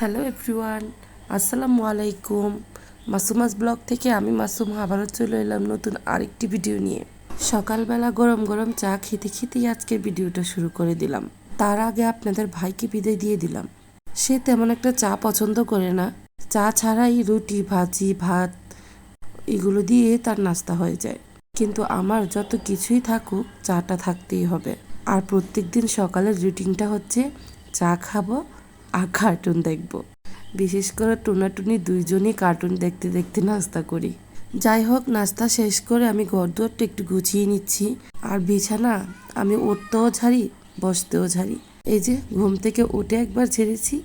Hello everyone আসসালামু আলাইকুম মাসুমাস blog থেকে আমি মাসুম আবারও চলে এলাম নতুন আরেকটি ভিডিও নিয়ে। সকালবেলা গরম গরম চা খেতে খেতেই আজকের ভিডিওটা শুরু করে দিলাম। তার আগে আপনাদের ভাইকে বিদায় দিয়ে দিলাম। সে তেমন একটা চা পছন্দ করে না। চা ছাড়াই রুটি, ভাজি, ভাত এগুলো দিয়ে তার নাস্তা হয়ে যায়। কিন্তু আমার যত কিছুই থাকুক, চাটা থাকতেই হবে। আর প্রত্যেক দিন সকালের রুটিনটা হচ্ছে, চা খাব আর কার্টুন দেখব। বিশেষ করে টুনাটুনি দুইজনই কার্টুন দেখতে দেখতে নাস্তা করি। যাই হোক, নাস্তা শেষ করে আমি ঘর দুয়ারটা একটু গুছিয়ে নিচ্ছি। আর বিছানা আমি উঠতেও ঝাড়ি বসতেও ঝাড়ি এই যে, ঘুম থেকে উঠে একবার ছেড়েছি,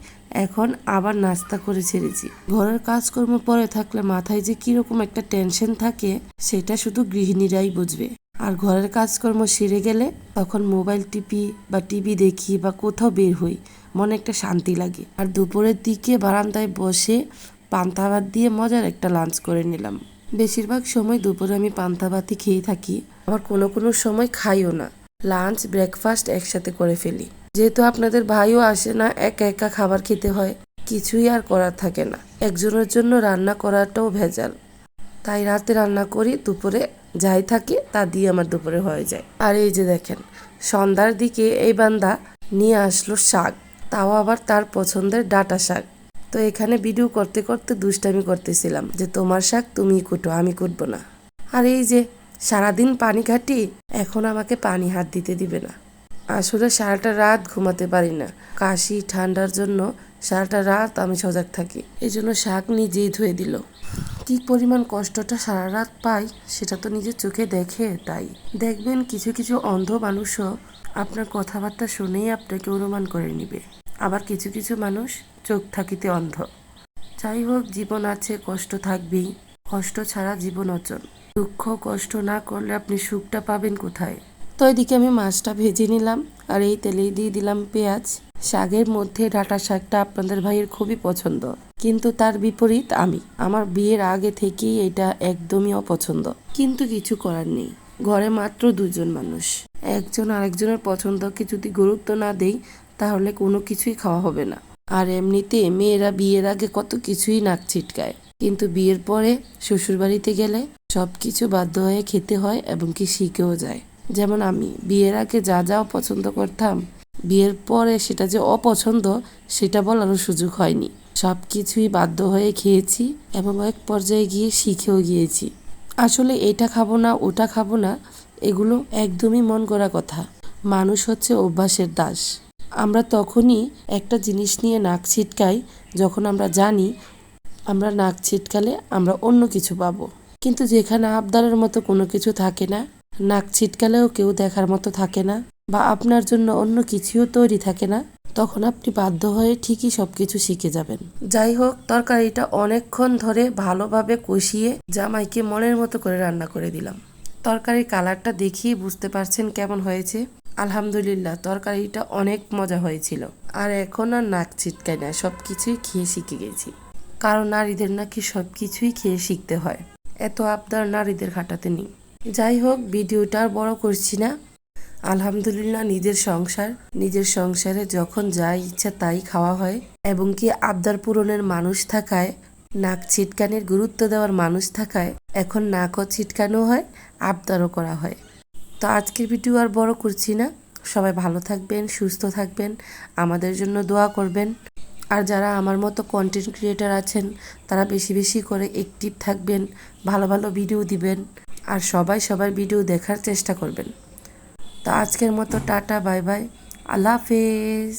এখন আবার নাস্তা করে ছেড়েছি। ঘরের কাজকর্ম পরে থাকলে মাথায় যে কীরকম একটা টেনশন থাকে, সেটা শুধু গৃহিণীরাই বুঝবে। আর ঘরের কাজকর্ম সেরে গেলে তখন মোবাইল টিপি বা টিভি দেখি বা কোথাও বের হই, মনে একটা শান্তি লাগে। আর দুপুরের দিকে বারান্দায় বসে পান্তা ভাত দিয়ে মজার একটা লাঞ্চ করে নিলাম। বেশিরভাগ সময় দুপুরে আমি পান্তা ভাতই খেয়ে থাকি, আবার কোনো কোনো সময় খাইও না। লাঞ্চ ব্রেকফাস্ট একসাথে করে ফেলি। যেহেতু আপনাদের ভাইও আসে না, একা একা খাবার খেতে হয়, কিছুই আর করার থাকে না। একজনের জন্য রান্না করাটাও ভেজাল। তাই রাতে রান্না করি দুপুরে যাই থাকে তা দিয়ে আমার দুপুরে হয়ে যায়। আর এই যে দেখেন, সন্ধ্যার দিকে এই বান্দা নিয়ে আসলো শাক, তাও আবার তার পছন্দের ডাটা শাক। তো এখানে ভিডিও করতে করতে দুষ্টামি করতেছিলাম যে, তোমার শাক তুমি কুটো, আমি কুটবো না। আর এই যে, সারাদিন পানি ঘাটি এখন আমাকে পানি হাত দিতে দিবে না। আসলে সারাটা রাত ঘুমাতে পারি না। কাশি, ঠান্ডার জন্য সারাটা রাত আমি সজাগ থাকি। এই জন্য শাক নিজেই ধুয়ে দিল। কি পরিমাণ কষ্টটা সারা রাত পাই, সেটা তো নিজের চোখে দেখে, তাই। দেখবেন কিছু কিছু অন্ধ মানুষও আপনার কথাবার্তা শুনেই আপনাকে অনুমান করে নিবে। আবার কিছু কিছু মানুষ চোখ থাকিতে অন্ধ। যাই হোক, জীবন আছে, কষ্ট থাকবেই। কষ্ট ছাড়া জীবন অচল। দুঃখ, কষ্ট না করলে আপনি সুখটা পাবেন কোথায়? তো এদিকে আমি মাছটা ভেজে নিলাম, আর এই তেলেই দিয়ে দিলাম পেঁয়াজ। শাকের মধ্যে ডাটা শাকটা আপনাদের ভাইয়ের খুবই পছন্দ। কিন্তু তার বিপরীত আমি। আমার বিয়ের আগে থেকেই এটা একদমই অপছন্দ। কিন্তু কিছু করার নেই। ঘরে মাত্র দুজন মানুষ। একজন আরেকজনের পছন্দকে যদি গুরুত্ব না দেই, তাহলে কোনো কিছুই খাওয়া হবে না। আর এমনিতে মেয়েরা বিয়ের আগে কত কিছুই নাক ছিটকায়। কিন্তু বিয়ের পরে শ্বশুরবাড়িতে গেলে সব কিছু বাধ্য হয়ে খেতে হয় এবং কি শিখেও যায়। যেমন আমি, বিয়ের আগে যা যা অপছন্দ করতাম, বিয়ের পরে সেটা যে অপছন্দ, সেটা বলারও সুযোগ হয়নি। সব কিছুই বাধ্য হয়ে খেয়েছি এবং এক পর্যায়ে গিয়ে শিখেও গিয়েছি। আসলে এটা খাব না, ওটা খাব না, এগুলো একদমই মন করা কথা। মানুষ হচ্ছে অভ্যাসের দাস। আমরা তখনই একটা জিনিস নিয়ে নাক ছিটকাই, যখন আমরা জানি আমরা নাক ছিটকালে আমরা অন্য কিছু পাবো। কিন্তু যেখানে আবদারের মতো কোনো কিছু থাকে না, নাক ছিটকালেও কেউ দেখার মতো থাকে না, বা আপনার জন্য অন্য কিছুও তৈরি থাকে না তখন আপনি বাধ্য হয়ে ঠিকই সবকিছু শিখে যাবেন। যাই হোক, তরকারিটা অনেকক্ষণ ধরে ভালোভাবে কষিয়ে জামাইকে মনের মতো করে রান্না করে দিলাম। তরকারির কালারটা দেখিয়ে বুঝতে পারছেন কেমন হয়েছে। আলহামদুলিল্লাহ, তরকারিটা অনেক মজা হয়েছিল। আর এখন আর নাক ছিটকায় না সব কিছুই খেয়ে শিখে গেছি। কারণ নারীদের নাকি সব কিছুই খেয়ে শিখতে হয়। এত আবদার নারীদের খাটাতে নেই। যাই হোক, ভিডিওটা আর বড় করছি না। আলহামদুলিল্লাহ নিজের সংসার, নিজের সংসারে যখন যা ইচ্ছা তাই খাওয়া হয় এবং কি আবদার পূরণের মানুষ থাকায়, নাক ছিটকানির গুরুত্ব দেওয়ার মানুষ থাকায় এখন নাকও ছিটকানো হয়, আবদারও করা হয়। তো আজকের ভিডিও আর বড় করছি না। সবাই ভালো থাকবেন, সুস্থ থাকবেন, আমাদের জন্য দোয়া করবেন। আর যারা আমার মতো কন্টেন্ট ক্রিয়েটার আছেন, তারা বেশি বেশি করে অ্যাক্টিভ থাকবেন, ভালো ভালো ভিডিও দিবেন। আর সবাই সবার ভিডিও দেখার চেষ্টা করবেন। তো আজকের মতো টাটা বাই বাই। আল্লাহ হাফেজ।